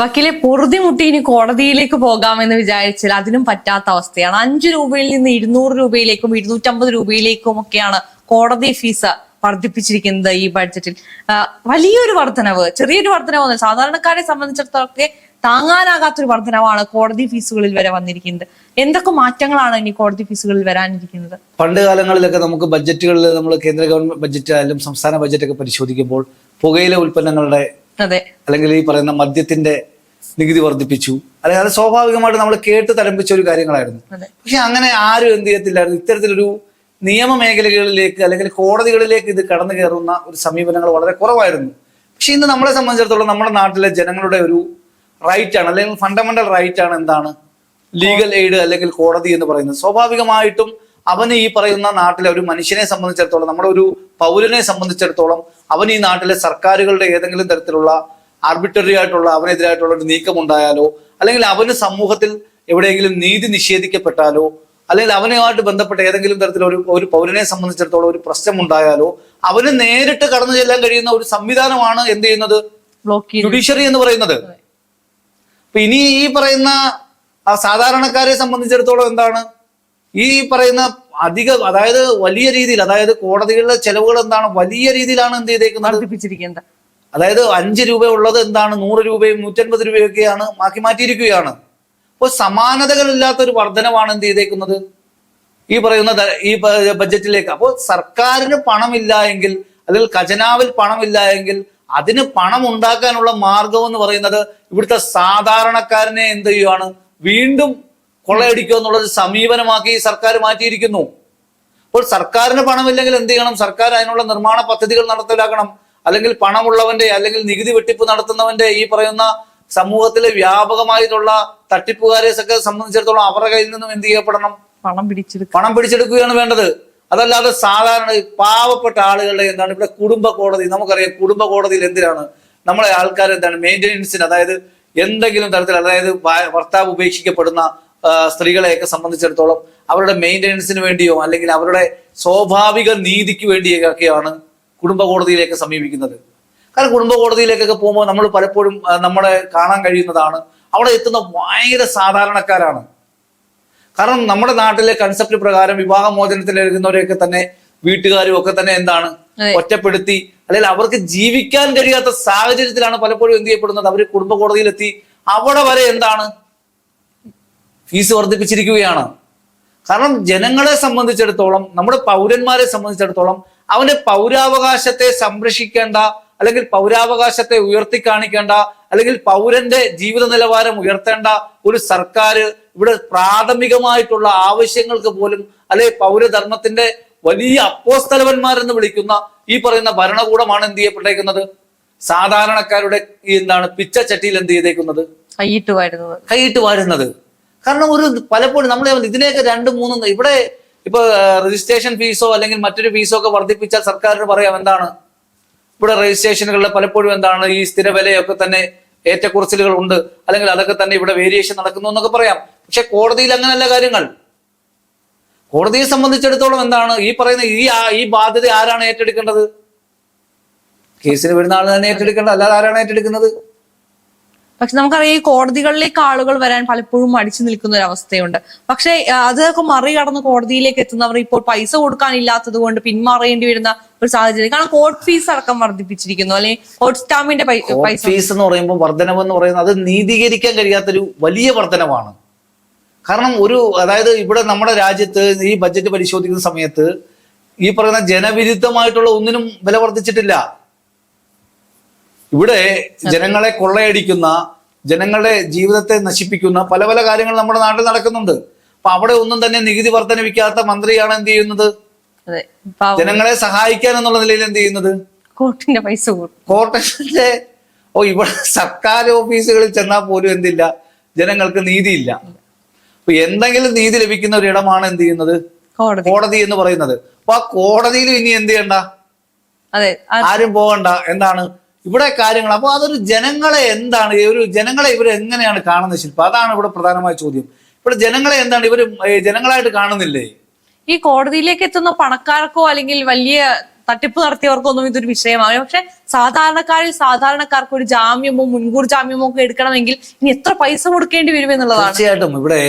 വക്കീലെ പൊറുതി മുട്ടി ഇനി കോടതിയിലേക്ക് പോകാമെന്ന് വിചാരിച്ചാൽ അതിനും പറ്റാത്ത അവസ്ഥയാണ്. അഞ്ചു രൂപയിൽ നിന്ന് ഇരുന്നൂറ് രൂപയിലേക്കും ഇരുന്നൂറ്റമ്പത് രൂപയിലേക്കും ഒക്കെയാണ് കോടതി ഫീസ് വർദ്ധിപ്പിച്ചിരിക്കുന്നത് ഈ ബഡ്ജറ്റിൽ. വലിയൊരു വർധനവ് ചെറിയൊരു വർധനവ് സാധാരണക്കാരെ സംബന്ധിച്ചിടത്തോളൊക്കെ താങ്ങാനാകാത്തൊരു വർധനവാണ് കോടതി ഫീസുകളിൽ വരെ വന്നിരിക്കുന്നത്. എന്തൊക്കെ മാറ്റങ്ങളാണ് ഇനി കോടതി ഫീസുകളിൽ വരാനിരിക്കുന്നത്? പണ്ട് കാലങ്ങളിലൊക്കെ നമുക്ക് ബഡ്ജറ്റുകളിൽ നമ്മൾ കേന്ദ്ര ഗവൺമെന്റ് ബഡ്ജറ്റ് ആയാലും സംസ്ഥാന ബഡ്ജറ്റൊക്കെ പരിശോധിക്കുമ്പോൾ പുകയില ഉൽപ്പന്നങ്ങളുടെ അതെ. അല്ലെങ്കിൽ ഈ പറയുന്ന മദ്യത്തിന്റെ നികുതി വർദ്ധിപ്പിച്ചു. അല്ലെങ്കിൽ അത് സ്വാഭാവികമായിട്ട് നമ്മൾ കേട്ട് തരംഭിച്ച ഒരു കാര്യങ്ങളായിരുന്നു. പക്ഷെ അങ്ങനെ ആരും എന്ത് ചെയ്യത്തില്ലായിരുന്നു. ഇത്തരത്തിലൊരു നിയമ മേഖലകളിലേക്ക് അല്ലെങ്കിൽ കോടതികളിലേക്ക് ഇത് കടന്നു കയറുന്ന ഒരു സമീപനങ്ങൾ വളരെ കുറവായിരുന്നു. പക്ഷെ ഇന്ന് നമ്മളെ സംബന്ധിച്ചിടത്തോളം നമ്മുടെ നാട്ടിലെ ജനങ്ങളുടെ ഒരു റൈറ്റ് ആണ്. അല്ലെങ്കിൽ ഫണ്ടമെന്റൽ റൈറ്റ് ആണ് എന്താണ്? ലീഗൽ എയ്ഡ് അല്ലെങ്കിൽ കോടതി എന്ന് പറയുന്നത്. സ്വാഭാവികമായിട്ടും അവന് ഈ പറയുന്ന നാട്ടിലെ ഒരു മനുഷ്യനെ സംബന്ധിച്ചിടത്തോളം നമ്മുടെ ഒരു പൗരനെ സംബന്ധിച്ചിടത്തോളം അവൻ ഈ നാട്ടിലെ സർക്കാരുകളുടെ ഏതെങ്കിലും തരത്തിലുള്ള ആർബിറ്ററി ആയിട്ടുള്ള അവനെതിരായിട്ടുള്ള ഒരു നീക്കം ഉണ്ടായാലോ അല്ലെങ്കിൽ അവന് സമൂഹത്തിൽ എവിടെയെങ്കിലും നീതി നിഷേധിക്കപ്പെട്ടാലോ അല്ലെങ്കിൽ അവനുമായിട്ട് ബന്ധപ്പെട്ട ഏതെങ്കിലും തരത്തിലൊരു ഒരു പൗരനെ സംബന്ധിച്ചിടത്തോളം ഒരു പ്രശ്നം ഉണ്ടായാലോ അവന് നേരിട്ട് കടന്നു ചെല്ലാൻ കഴിയുന്ന ഒരു സംവിധാനമാണ് എന്ത് ചെയ്യുന്നത്? ജുഡീഷ്യറി എന്ന് പറയുന്നത്. അപ്പൊ ഇനി ഈ പറയുന്ന സാധാരണക്കാരെ സംബന്ധിച്ചിടത്തോളം എന്താണ്? ഈ പറയുന്ന അധിക അതായത് വലിയ രീതിയിൽ അതായത് കോടതികളിലെ ചെലവുകൾ എന്താണ്? വലിയ രീതിയിലാണ് എന്ത് ചെയ്തേക്കുന്നത്? അതായത് അഞ്ച് രൂപ ഉള്ളത് എന്താണ്? നൂറ് രൂപയും നൂറ്റൻപത് രൂപയൊക്കെയാണ് മാക്കി മാറ്റിയിരിക്കുകയാണ്. അപ്പോൾ സമാനതകളില്ലാത്ത ഒരു വർധനമാണ് എന്ത് ചെയ്തേക്കുന്നത്? ഈ പറയുന്ന ഈ ബഡ്ജറ്റിലേക്ക്. അപ്പോൾ സർക്കാരിന് പണമില്ല എങ്കിൽ അല്ലെങ്കിൽ ഖജനാവിൽ പണമില്ല എങ്കിൽ അതിന് പണം ഉണ്ടാക്കാനുള്ള മാർഗം എന്ന് പറയുന്നത് ഇവിടുത്തെ സാധാരണക്കാരനെ എന്ത് ചെയ്യുവാണ്? വീണ്ടും കൊള്ളയടിക്കുക എന്നുള്ളത് സമീപനമാക്കി സർക്കാർ മാറ്റിയിരിക്കുന്നു. അപ്പോൾ സർക്കാരിന് പണമില്ലെങ്കിൽ എന്ത് ചെയ്യണം? സർക്കാർ അതിനുള്ള നിർമ്മാണ പദ്ധതികൾ നടപ്പിലാക്കണം അല്ലെങ്കിൽ പണമുള്ളവന്റെ അല്ലെങ്കിൽ നികുതി വെട്ടിപ്പ് നടത്തുന്നവന്റെ ഈ പറയുന്ന സമൂഹത്തിലെ വ്യാപകമായിട്ടുള്ള തട്ടിപ്പുകാരെ ഒക്കെ സംബന്ധിച്ചിടത്തോളം അവരുടെ കയ്യിൽ നിന്നും എന്ത് ചെയ്യപ്പെടണം? പണം പിടിച്ചെടുക്കുക പണം പിടിച്ചെടുക്കുകയാണ് വേണ്ടത്. അതല്ലാതെ സാധാരണ പാവപ്പെട്ട ആളുകളുടെ എന്താണ്? ഇവിടെ കുടുംബ കോടതി നമുക്കറിയാം കുടുംബ കോടതിയിൽ എന്തിനാണ്? നമ്മളെ ആൾക്കാർ എന്താണ്? മെയിന്റെനൻസിന് അതായത് എന്തെങ്കിലും തരത്തിൽ അതായത് ഭർത്താവ് ഉപേക്ഷിക്കപ്പെടുന്ന സ്ത്രീകളെയൊക്കെ സംബന്ധിച്ചിടത്തോളം അവരുടെ മെയിന്റെനൻസിന് വേണ്ടിയോ അല്ലെങ്കിൽ അവരുടെ സ്വാഭാവിക നീതിക്ക് വേണ്ടിയൊക്കെയാണ് കുടുംബ കോടതിയിലേക്ക് സമീപിക്കുന്നത്. കാരണം കുടുംബ കോടതിയിലേക്കൊക്കെ പോകുമ്പോൾ നമ്മൾ പലപ്പോഴും നമ്മളെ കാണാൻ കഴിയുന്നതാണ്. അവിടെ എത്തുന്ന ഭയങ്കര സാധാരണക്കാരാണ്. കാരണം നമ്മുടെ നാട്ടിലെ കൺസെപ്റ്റ് പ്രകാരം വിവാഹമോചനത്തിൽ എടുക്കുന്നവരെയൊക്കെ തന്നെ വീട്ടുകാരും ഒക്കെ തന്നെ എന്താണ് ഒറ്റപ്പെടുത്തി അല്ലെങ്കിൽ അവർക്ക് ജീവിക്കാൻ കഴിയാത്ത സാഹചര്യത്തിലാണ് പലപ്പോഴും എന്ത് ചെയ്യപ്പെടുന്നത്. അവർ കുടുംബ കോടതിയിലെത്തി അവിടെ വരെ എന്താണ് ഫീസ് വർദ്ധിപ്പിച്ചിരിക്കുകയാണ്. കാരണം ജനങ്ങളെ സംബന്ധിച്ചിടത്തോളം നമ്മുടെ പൗരന്മാരെ സംബന്ധിച്ചിടത്തോളം അവന്റെ പൗരാവകാശത്തെ സംരക്ഷിക്കേണ്ട അല്ലെങ്കിൽ പൗരാവകാശത്തെ ഉയർത്തി കാണിക്കേണ്ട അല്ലെങ്കിൽ പൗരന്റെ ജീവിത നിലവാരം ഉയർത്തേണ്ട ഒരു സർക്കാർ ഇവിടെ പ്രാഥമികമായിട്ടുള്ള ആവശ്യങ്ങൾക്ക് പോലും അല്ലെങ്കിൽ പൗരധർമ്മത്തിന്റെ വലിയ അപ്പോസ്തലവന്മാരെന്ന് വിളിക്കുന്ന ഈ പറയുന്ന ഭരണകൂടമാണ് എന്ത് ചെയ്യപ്പെട്ടേക്കുന്നത് സാധാരണക്കാരുടെ എന്താണ് പിച്ച ചട്ടിയിൽ എന്ത് ചെയ്തേക്കുന്നത്? കൈയിട്ട് വാരുന്നത്. കൈയിട്ട് വാരുന്നത്. കാരണം ഒരു പലപ്പോഴും നമ്മൾ ഇതിനെയൊക്കെ രണ്ടും മൂന്നും ഇവിടെ ഇപ്പൊ രജിസ്ട്രേഷൻ ഫീസോ അല്ലെങ്കിൽ മറ്റൊരു ഫീസോ ഒക്കെ വർദ്ധിപ്പിച്ചാൽ സർക്കാരിന് പറയാം എന്താണ്? ഇവിടെ രജിസ്ട്രേഷനുകളുടെ പലപ്പോഴും എന്താണ് ഈ സ്ഥിരവിലയൊക്കെ തന്നെ ഏറ്റക്കുറച്ചിലുകൾ ഉണ്ട്. അല്ലെങ്കിൽ അതൊക്കെ തന്നെ ഇവിടെ വേരിയേഷൻ നടക്കുന്നു എന്നൊക്കെ പറയാം. പക്ഷെ കോടതിയിൽ അങ്ങനെയല്ല കാര്യങ്ങൾ. കോടതിയെ സംബന്ധിച്ചിടത്തോളം എന്താണ് ഈ പറയുന്ന ഈ ഈ ബാധ്യത ആരാണ് ഏറ്റെടുക്കേണ്ടത്? കേസിന് വരുന്ന ആൾ തന്നെ ഏറ്റെടുക്കേണ്ടത്. അല്ലാതെ ആരാണ് ഏറ്റെടുക്കുന്നത്? പക്ഷെ നമുക്കറിയാം ഈ കോടതികളിലേക്ക് ആളുകൾ വരാൻ പലപ്പോഴും മടിച്ചു നിൽക്കുന്ന ഒരു അവസ്ഥയുണ്ട്. പക്ഷെ അതൊക്കെ മറികടന്ന് കോടതിയിലേക്ക് എത്തുന്നവർ ഇപ്പോൾ പൈസ കൊടുക്കാനില്ലാത്തത് കൊണ്ട് പിന്മാറേണ്ടി വരുന്ന ഒരു സാഹചര്യം. കാരണം കോർട്ട് ഫീസ് അടക്കം വർദ്ധിപ്പിച്ചിരിക്കുന്നു. അല്ലെങ്കിൽ കോർട്ട് സ്റ്റാമ്പിന്റെ പൈസ ഫീസ് എന്ന് പറയുമ്പോൾ വർധനവ് എന്ന് പറയുന്നത് അത് നീതീകരിക്കാൻ കഴിയാത്തൊരു വലിയ വർധനവാണ്. കാരണം ഒരു അതായത് ഇവിടെ നമ്മുടെ രാജ്യത്ത് ഈ ബഡ്ജറ്റ് പരിശോധിക്കുന്ന സമയത്ത് ഈ പറയുന്ന ജനവിരുദ്ധമായിട്ടുള്ള ഒന്നിനും വില വർദ്ധിച്ചിട്ടില്ല. ഇവിടെ ജനങ്ങളെ കൊള്ളയടിക്കുന്ന ജനങ്ങളുടെ ജീവിതത്തെ നശിപ്പിക്കുന്ന പല പല കാര്യങ്ങൾ നമ്മുടെ നാട്ടിൽ നടക്കുന്നുണ്ട്. അപ്പൊ അവിടെ ഒന്നും തന്നെ നികുതി വർധനവിക്കാത്ത മന്ത്രിയാണ് എന്ത് ചെയ്യുന്നത്? ജനങ്ങളെ സഹായിക്കാൻ എന്നുള്ള നിലയിൽ എന്ത് ചെയ്യുന്നത്? കോർട്ടിന്റെ പൈസ കോർട്ടിന്റെ ഓ ഇവിടെ സർക്കാർ ഓഫീസുകളിൽ ചെന്നാൽ പോലും എന്തില്ല? ജനങ്ങൾക്ക് നീതിയില്ല. അപ്പൊ എന്തെങ്കിലും നീതി ലഭിക്കുന്ന ഒരു ഇടമാണ് എന്ത് ചെയ്യുന്നത്? കോടതി. എന്ന് പറയുന്നത്. അപ്പൊ ആ കോടതിയിൽ ഇനി എന്ത് ചെയ്യണ്ട? അതെ. ആരും പോകണ്ട. എന്താണ്? ഇവിടെ കാര്യങ്ങൾ. അപ്പോൾ അതൊരു ജനങ്ങളെ എന്താണ് ഒരു ജനങ്ങളെ ഇവർ എങ്ങനെയാണ് കാണുന്നത് ശില്പ? അതാണ് ഇവിടെ പ്രധാനമായ ചോദ്യം. ഇവിടെ ജനങ്ങളെ എന്താണ് ഇവർ ജനങ്ങളായിട്ട് കാണുന്നില്ലേ? ഈ കോടതിയിലേക്ക് എത്തുന്ന പണക്കാർക്കോ അല്ലെങ്കിൽ വലിയ തട്ടിപ്പ് നടത്തിയവർക്കോ ഒന്നും ഇതൊരു വിഷയമാണ് പക്ഷെ സാധാരണക്കാരിൽ സാധാരണക്കാർക്ക് ഒരു ജാമ്യമോ മുൻകൂർ ജാമ്യമോ ഒക്കെ എടുക്കണമെങ്കിൽ ഇനി എത്ര പൈസ കൊടുക്കേണ്ടി വരും എന്നുള്ളതാണ്. തീർച്ചയായിട്ടും. ഇവിടെ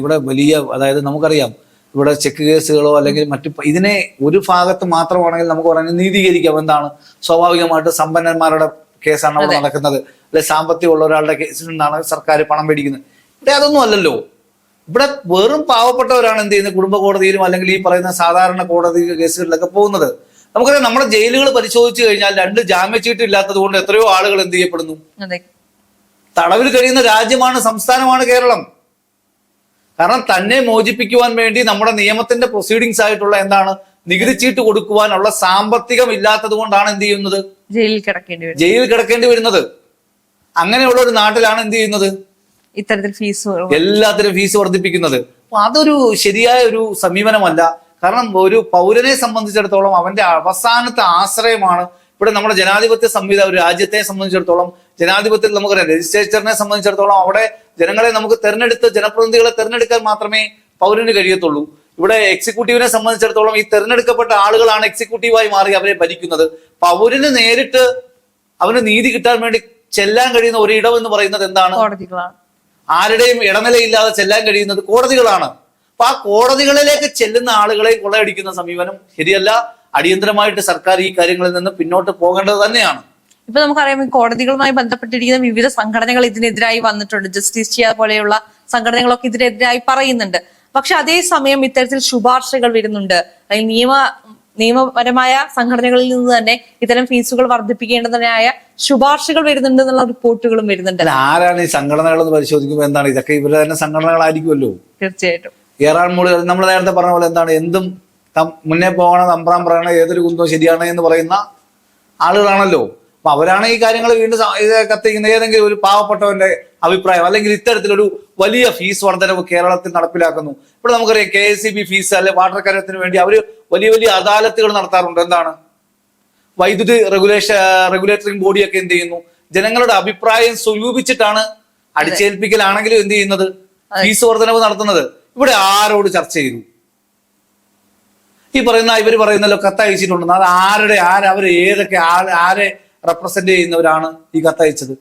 ഇവിടെ വലിയ അതായത് നമുക്കറിയാം ഇവിടെ ചെക്ക് കേസുകളോ അല്ലെങ്കിൽ മറ്റു ഇതിനെ ഒരു ഭാഗത്ത് മാത്രമാണെങ്കിൽ നമുക്ക് പറയാൻ നീതീകരിക്കാം. എന്താണ്? സ്വാഭാവികമായിട്ട് സമ്പന്നന്മാരുടെ കേസാണ് അവിടെ നടക്കുന്നത്. അല്ലെ സാമ്പത്തികമുള്ള ഒരാളുടെ കേസിൽ നിന്നാണ് സർക്കാർ പണം മേടിക്കുന്നത്. ഇവിടെ അതൊന്നും അല്ലല്ലോ. ഇവിടെ വെറും പാവപ്പെട്ടവരാണ് എന്ത് ചെയ്യുന്നത്? കുടുംബ കോടതിയിലും അല്ലെങ്കിൽ ഈ പറയുന്ന സാധാരണ കോടതി കേസുകളിലൊക്കെ പോകുന്നത്. നമുക്കറിയാം നമ്മുടെ ജയിലുകൾ പരിശോധിച്ചു കഴിഞ്ഞാൽ രണ്ട് ജാമ്യച്ചീട്ട് ഇല്ലാത്തത് കൊണ്ട് എത്രയോ ആളുകൾ എന്ത് ചെയ്യപ്പെടുന്നു? തടവിൽ കഴിയുന്ന രാജ്യമാണ് സംസ്ഥാനമാണ് കേരളം. കാരണം തന്നെ മോചിപ്പിക്കുവാൻ വേണ്ടി നമ്മുടെ നിയമത്തിന്റെ പ്രൊസീഡിങ്സ് ആയിട്ടുള്ള എന്താണ് നികുതി ചീട്ട് കൊടുക്കുവാനുള്ള സാമ്പത്തികം ഇല്ലാത്തത് കൊണ്ടാണ് എന്ത് ചെയ്യുന്നത്? ജയിലിൽ കിടക്കേണ്ടി ജയിലിൽ കിടക്കേണ്ടി വരുന്നത്. അങ്ങനെയുള്ള ഒരു നാട്ടിലാണ് എന്ത് ചെയ്യുന്നത്? ഇത്തരത്തിൽ ഫീസ് എല്ലാത്തിനും ഫീസ് വർദ്ധിപ്പിക്കുന്നത്. അപ്പൊ അതൊരു ശരിയായ ഒരു സമീപനമല്ല. കാരണം ഒരു പൗരനെ സംബന്ധിച്ചിടത്തോളം അവന്റെ അവസാനത്തെ ആശ്രയമാണ് ഇവിടെ നമ്മുടെ ജനാധിപത്യ സംവിധാനം ഒരു രാജ്യത്തെ സംബന്ധിച്ചിടത്തോളം ജനാധിപത്യത്തിൽ നമുക്ക് രജിസ്ട്രേച്ചറിനെ സംബന്ധിച്ചിടത്തോളം അവിടെ ജനങ്ങളെ നമുക്ക് തെരഞ്ഞെടുത്ത് ജനപ്രതിനിധികളെ തെരഞ്ഞെടുക്കാൻ മാത്രമേ പൗരന് കഴിയത്തുള്ളൂ. ഇവിടെ എക്സിക്യൂട്ടീവിനെ സംബന്ധിച്ചിടത്തോളം ഈ തെരഞ്ഞെടുക്കപ്പെട്ട ആളുകളാണ് എക്സിക്യൂട്ടീവായി മാറി അവരെ ഭരിക്കുന്നത്. പൗരന് നേരിട്ട് അവന് നീതി കിട്ടാൻ വേണ്ടി ചെല്ലാൻ കഴിയുന്ന ഒരു ഇടം എന്ന് പറയുന്നത് എന്താണ്? ആരുടെയും ഇടനിലയില്ലാതെ ചെല്ലാൻ കഴിയുന്നത് കോടതികളാണ്. അപ്പൊ ആ കോടതികളിലേക്ക് ചെല്ലുന്ന ആളുകളെ കൊള്ളയടിക്കുന്ന സമീപനം ശരിയല്ല. അടിയന്തരമായിട്ട് സർക്കാർ ഈ കാര്യങ്ങളിൽ നിന്ന് പിന്നോട്ട് പോകേണ്ടത് തന്നെയാണ്. ഇപ്പൊ നമുക്കറിയാം ഈ കോടതികളുമായി ബന്ധപ്പെട്ടിരിക്കുന്ന വിവിധ സംഘടനകൾ ഇതിനെതിരായി വന്നിട്ടുണ്ട്. ജസ്റ്റിസ് ചെയ്യാ പോലെയുള്ള സംഘടനകളൊക്കെ ഇതിനെതിരായി പറയുന്നുണ്ട്. പക്ഷെ അതേസമയം ഇത്തരത്തിൽ ശുപാർശകൾ വരുന്നുണ്ട്. അതിൽ നിയമ നിയമപരമായ സംഘടനകളിൽ നിന്ന് തന്നെ ഇത്തരം ഫീസുകൾ വർദ്ധിപ്പിക്കേണ്ടതിനായ ശുപാർശകൾ വരുന്നുണ്ട് എന്നുള്ള റിപ്പോർട്ടുകളും വരുന്നുണ്ട്. ആരാണ് ഈ സംഘടനകൾ എന്ന് പരിശോധിക്കുമ്പോൾ എന്താണ്? ഇതൊക്കെ ഇവരുടെ തന്നെ സംഘടനകളായിരിക്കുമല്ലോ. തീർച്ചയായിട്ടും. ഏറാൻ മൂളി നമ്മൾ നേരത്തെ പറഞ്ഞ പോലെ എന്താണ്? എന്തും മുന്നേ പോകണ തമ്പ്രാൻ പറയണ ഏതൊരു കുന്തവും ശരിയാണ് എന്ന് പറയുന്ന ആളുകളാണല്ലോ. അപ്പൊ അവരാണ് ഈ കാര്യങ്ങൾ വീണ്ടും ഇത് കത്തിക്കുന്ന ഏതെങ്കിലും ഒരു പാവപ്പെട്ടവന്റെ അഭിപ്രായം അല്ലെങ്കിൽ ഇത്തരത്തിലൊരു വലിയ ഫീസ് വർധനവ് കേരളത്തിൽ നടപ്പിലാക്കുന്നു. ഇവിടെ നമുക്കറിയാം K S C B fees അല്ലെ വാട്ടർ കാര്യത്തിന് വേണ്ടി അവർ വലിയ വലിയ അദാലത്തുകൾ നടത്താറുണ്ട്. എന്താണ്? വൈദ്യുതി റെഗുലേഷൻ റെഗുലേറ്ററിംഗ് ബോഡിയൊക്കെ എന്ത് ചെയ്യുന്നു? ജനങ്ങളുടെ അഭിപ്രായം സ്വരൂപിച്ചിട്ടാണ് അടിച്ചേൽപ്പിക്കലാണെങ്കിലും എന്ത് ചെയ്യുന്നത്? ഫീസ് വർധനവ് നടത്തുന്നത്. ഇവിടെ ആരോട് ചർച്ച ചെയ്തു? ഈ പറയുന്ന ഇവർ പറയുന്നല്ലോ കത്ത് അയച്ചിട്ടുണ്ടെന്ന് അത് ആരുടെ ആര് അവർ ഏതൊക്കെ ആരെ റെപ്രസെന്റ് ചെയ്യുന്നവരാണ് ഈ കത്തയച്ചത്?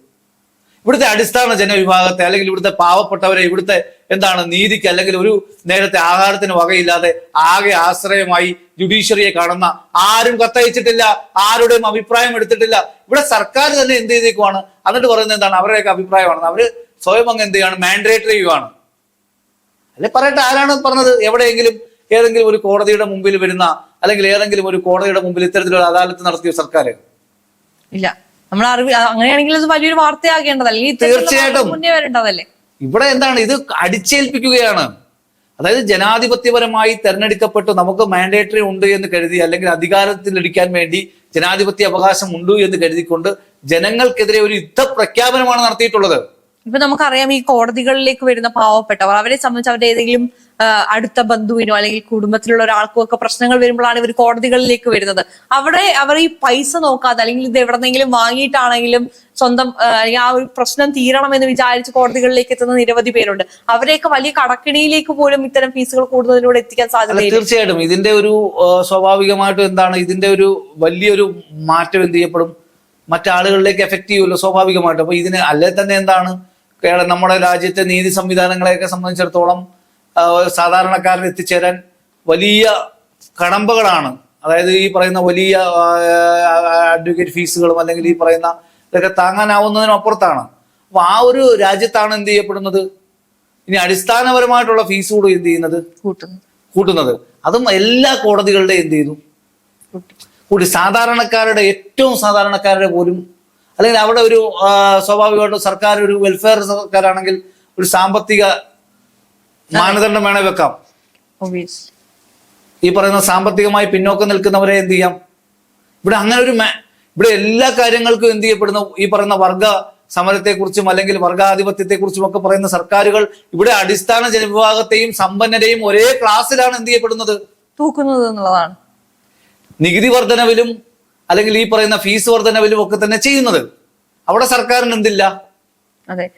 ഇവിടുത്തെ അടിസ്ഥാന ജനവിഭാഗത്തെ അല്ലെങ്കിൽ ഇവിടുത്തെ പാവപ്പെട്ടവരെ ഇവിടുത്തെ എന്താണ് നീതിക്ക് അല്ലെങ്കിൽ ഒരു നേരത്തെ ആഹാരത്തിന് വകയില്ലാതെ ആകെ ആശ്രയമായി ജുഡീഷ്യറിയെ കാണുന്ന ആരും കത്തയച്ചിട്ടില്ല ആരുടെയും അഭിപ്രായം എടുത്തിട്ടില്ല. ഇവിടെ സർക്കാർ തന്നെ എന്ത് ചെയ്തേക്കുവാണ്? എന്നിട്ട് പറയുന്നത് എന്താണ്? അവരുടെയൊക്കെ അഭിപ്രായമാണ്. അവർ സ്വയം അങ്ങ് എന്ത് ചെയ്യാണ്? മാൻഡേറ്ററി ആണ്. അല്ലെ പറയട്ടെ ആരാണ് പറഞ്ഞത്? എവിടെയെങ്കിലും ഏതെങ്കിലും ഒരു കോടതിയുടെ മുമ്പിൽ വരുന്ന അല്ലെങ്കിൽ ഏതെങ്കിലും ഒരു കോടതിയുടെ മുമ്പിൽ ഇത്തരത്തിലൊരു അദാലത്ത് നടത്തിയ സർക്കാർ ഇല്ല. നമ്മൾ അറിവ് അങ്ങനെയാണെങ്കിൽ അത് വലിയൊരു വാർത്തയാകേണ്ടതല്ലേ? അല്ലെങ്കിൽ തീർച്ചയായിട്ടും. മുന്നേ വരേണ്ടതല്ലേ? ഇവിടെ എന്താണ്? ഇത് അടിച്ചേൽപ്പിക്കുകയാണ്. അതായത് ജനാധിപത്യപരമായി തെരഞ്ഞെടുക്കപ്പെട്ടു നമുക്ക് മാൻഡേറ്ററി ഉണ്ട് എന്ന് കരുതി അല്ലെങ്കിൽ അധികാരത്തിലിരിക്കാൻ വേണ്ടി ജനാധിപത്യ അവകാശം ഉണ്ട് എന്ന് കരുതിക്കൊണ്ട് ജനങ്ങൾക്കെതിരെ ഒരു യുദ്ധ പ്രഖ്യാപനമാണ് നടത്തിയിട്ടുള്ളത്. ഇപ്പൊ നമുക്കറിയാം ഈ കോടതികളിലേക്ക് വരുന്ന പാവപ്പെട്ടവർ അവരെ സംബന്ധിച്ച് അവരുടെ ഏതെങ്കിലും അടുത്ത ബന്ധുവിനോ അല്ലെങ്കിൽ കുടുംബത്തിലുള്ള ഒരാൾക്കോ ഒക്കെ പ്രശ്നങ്ങൾ വരുമ്പോഴാണ് ഇവർ കോടതികളിലേക്ക് വരുന്നത്. അവിടെ അവർ ഈ പൈസ നോക്കാതെ അല്ലെങ്കിൽ ഇത് എവിടെന്നെങ്കിലും വാങ്ങിയിട്ടാണെങ്കിലും സ്വന്തം ആ, അല്ലെങ്കിൽ ആ ഒരു പ്രശ്നം തീരണം എന്ന് വിചാരിച്ച് കോടതികളിലേക്ക് എത്തുന്ന നിരവധി പേരുണ്ട്. അവരെയൊക്കെ വലിയ കടക്കിണിയിലേക്ക് പോലും ഇത്തരം ഫീസുകൾ കൂടുന്നതിലൂടെ എത്തിക്കാൻ സാധ്യത തീർച്ചയായിട്ടും. ഇതിന്റെ ഒരു സ്വാഭാവികമായിട്ട് സ്വാഭാവികമായിട്ടും എന്താണ് ഇതിന്റെ ഒരു വലിയൊരു മാറ്റം എന്ത് ചെയ്യപ്പെടും? മറ്റാളുകളിലേക്ക് എഫക്റ്റ് ചെയ്യുമല്ലോ സ്വാഭാവികമായിട്ടും. അപ്പൊ ഇതിന് അല്ലെ തന്നെ എന്താണ് കേരളം നമ്മുടെ രാജ്യത്തെ നീതി സംവിധാനങ്ങളെയൊക്കെ സംബന്ധിച്ചിടത്തോളം സാധാരണക്കാരിൽ സാധാരണക്കാരന് എത്തിച്ചേരാൻ വലിയ കടമ്പകളാണ്. അതായത് ഈ പറയുന്ന വലിയ അഡ്വക്കേറ്റ് ഫീസുകളും അല്ലെങ്കിൽ ഈ പറയുന്ന ഇതൊക്കെ താങ്ങാനാവുന്നതിനും അപ്പുറത്താണ് അപ്പൊ ആ ഒരു രാജ്യത്താണ് എന്ത് ചെയ്യപ്പെടുന്നത്? ഇനി അടിസ്ഥാനപരമായിട്ടുള്ള ഫീസ് കൂടി എന്ത് ചെയ്യുന്നത്? കൂട്ടുന്നത്. കൂട്ടുന്നത്. അതും എല്ലാ കോടതികളുടെയും എന്ത് ചെയ്തു? കൂടി സാധാരണക്കാരുടെ ഏറ്റവും സാധാരണക്കാരുടെ പോലും അല്ലെങ്കിൽ അവിടെ ഒരു സ്വാഭാവികമായിട്ടും സർക്കാർ ഒരു വെൽഫെയർ സർക്കാരാണെങ്കിൽ ഒരു സാമ്പത്തിക മാനദണ്ഡം വേണേ വെക്കാം. ഈ പറയുന്ന സാമ്പത്തികമായി പിന്നോക്കം നിൽക്കുന്നവരെ എന്ത് ചെയ്യാം? ഇവിടെ അങ്ങനെ ഒരു ഇവിടെ എല്ലാ കാര്യങ്ങൾക്കും എന്ത് ചെയ്യപ്പെടുന്നു? ഈ പറയുന്ന വർഗ സമരത്തെക്കുറിച്ചും അല്ലെങ്കിൽ വർഗാധിപത്യത്തെക്കുറിച്ചും ഒക്കെ പറയുന്ന സർക്കാരുകൾ ഇവിടെ അടിസ്ഥാന ജനവിഭാഗത്തെയും സമ്പന്നരെയും ഒരേ ക്ലാസ്സിലാണ് എന്ത് ചെയ്യപ്പെടുന്നത്? തൂക്കുന്നത് എന്നുള്ളതാണ്. നികുതി വർധനവിലും അല്ലെങ്കിൽ ഈ പറയുന്ന ഫീസ് വർധനവിലും ഒക്കെ തന്നെ ചെയ്യുന്നത്. അവിടെ സർക്കാരിന് എന്തില്ല? അതെ.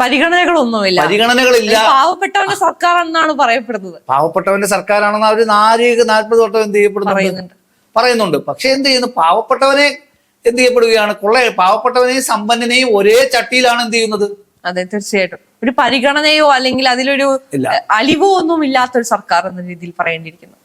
പരിഗണനകളൊന്നുമില്ല. പരിഗണനകളില്ല. പാവപ്പെട്ടവന്റെ സർക്കാർ എന്നാണ് പറയപ്പെടുന്നത്. പാവപ്പെട്ടവന്റെ സർക്കാരാണെന്ന് അവർ നാല് നാൽപ്പത് വട്ടം എന്ത് ചെയ്യപ്പെടുന്നുണ്ട്? പറയുന്നുണ്ട്. പക്ഷെ എന്ത് ചെയ്യുന്നു? പാവപ്പെട്ടവനെ എന്ത് ചെയ്യപ്പെടുകയാണ്? കൊള്ള പാവപ്പെട്ടവനെയും സമ്പന്നനെയും ഒരേ ചട്ടിയിലാണ് എന്ത് ചെയ്യുന്നത്? അതെ തീർച്ചയായിട്ടും. ഒരു പരിഗണനയോ അല്ലെങ്കിൽ അതിലൊരു. അലിവോ ഒന്നും ഇല്ലാത്തൊരു സർക്കാർ എന്ന രീതിയിൽ പറയേണ്ടിയിരിക്കുന്നു.